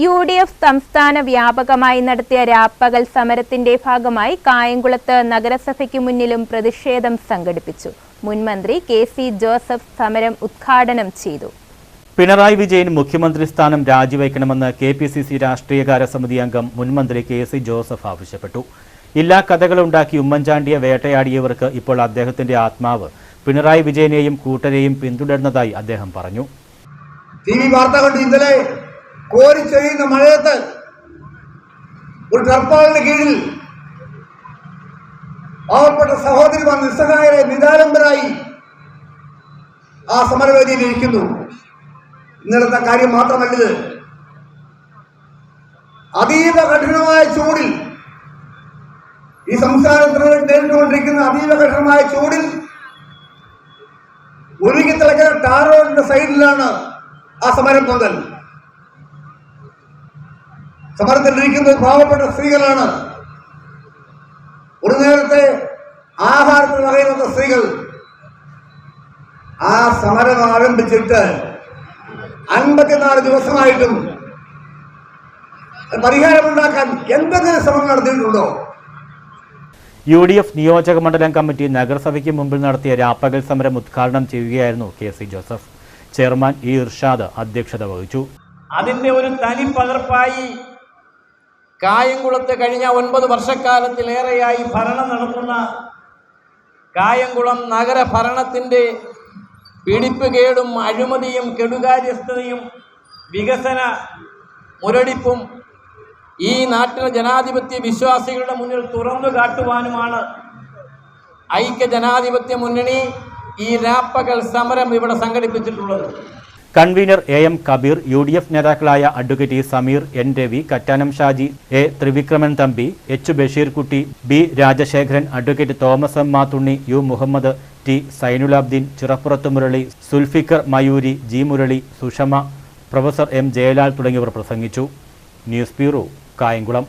U D F സംസ്ഥാന വ്യാപകമായി നടത്തിയ രാപ്പകൽ സമരത്തിന്റെ ഭാഗമായി കായംകുളത്ത് നഗരസഭയ്ക്ക് മുന്നിലും പ്രതിഷേധം സംഘടിപ്പിച്ചു. മുൻമന്ത്രി കെ സി ജോസഫ് സമരം ഉദ്ഘാടനം ചെയ്തു. പിണറായി വിജയൻ മുഖ്യമന്ത്രി സ്ഥാനം രാജിവെക്കണമെന്ന് കെ പി സി സി രാഷ്ട്രീയകാര്യ സമിതി അംഗം മുൻമന്ത്രി കെ സി ജോസഫ് ആവശ്യപ്പെട്ടു. ഇല്ലാ കഥകളുണ്ടാക്കി ഉമ്മൻചാണ്ടിയെ വേട്ടയാടിയവർക്ക് ഇപ്പോൾ അദ്ദേഹത്തിന്റെ ആത്മാവ്. പിണറായി വിജയനെയും കൂട്ടരെയും പിന്തുടരുന്നതായി അദ്ദേഹം പറഞ്ഞു. ടി വി വാർത്ത കണ്ടു ഇന്നലെ കോരിച്ചൊരിയുന്ന മഴയത്ത് ഒരു ടർപ്പാളിന് കീഴിൽ പാവപ്പെട്ട സഹോദരിമാർ നിസ്സഹായരെ നിരാലംബരായി ആ സമരവേദിയിൽ ഇരിക്കുന്നു. ഇന്നലത്തെ കാര്യം മാത്രമല്ലത് അതീവ കഠിനമായ ചൂടിൽ ഈ സംസ്ഥാനത്തിന് നേരിട്ടുകൊണ്ടിരിക്കുന്ന അതീവ കഠിനമായ ചൂടിൽ ഒഴുകി തിളക്കുന്ന ടാർ റോഡിന്റെ സൈഡിലാണ് ആ സമരം പന്തൽ സമരത്തിലിരിക്കുന്നത് പാവപ്പെട്ട സ്ത്രീകളാണ്. ഒരു നേരത്തെ ആഹാരത്തിൽ വകയുന്ന സ്ത്രീകൾ ആ സമരം ആരംഭിച്ചിട്ട് അൻപത്തിനാല് ദിവസമായിട്ടും പരിഹാരമുണ്ടാക്കാൻ എന്തെങ്കിലും ശ്രമം നടത്തിയിട്ടുണ്ടോ? യു ഡി എഫ് നിയോജക മണ്ഡലം കമ്മിറ്റി നഗരസഭയ്ക്ക് മുമ്പിൽ നടത്തിയ രാപ്പകൽ സമരം ഉദ്ഘാടനം ചെയ്യുകയായിരുന്നു K C Joseph. Chairman E Irshad അധ്യക്ഷത വഹിച്ചു. അതിന്റെ ഒരു തനി പകർപ്പായി കായംകുളത്ത് കഴിഞ്ഞ ഒൻപത് വർഷക്കാലത്തിലേറെയായി ഭരണം നടത്തുന്ന കായംകുളം നഗരഭരണത്തിന്റെ പിടിപ്പുകേടും അഴിമതിയും കെടുകാര്യസ്ഥതയും വികസന മുരടിപ്പും ഈ നാട്ടിലെ ജനാധിപത്യ വിശ്വാസികളുടെ മുന്നിൽ തുറന്നു കാട്ടുവാനുമാണ് ഐക്യ ജനാധിപത്യ മുന്നണി ഈ രാപ്പകൽ സമരം ഇവിടെ സംഘടിപ്പിച്ചിട്ടുള്ളത്. Convener A M Kabeer U D F നേതാക്കളായ advocate Sameer N Ravi Kattanam Shaji A Thrivikraman Thampi H Basheerkutty B Rajasekharan advocate Thomas M Mathunni U Muhammad T Zainulabdeen Chirappurath Murali Zulfikar Mayoori G Murali Sushama professor M Jayalal തുടങ്ങിയവർ പ്രസംഗിച്ചു. News bureau Kayamkulam.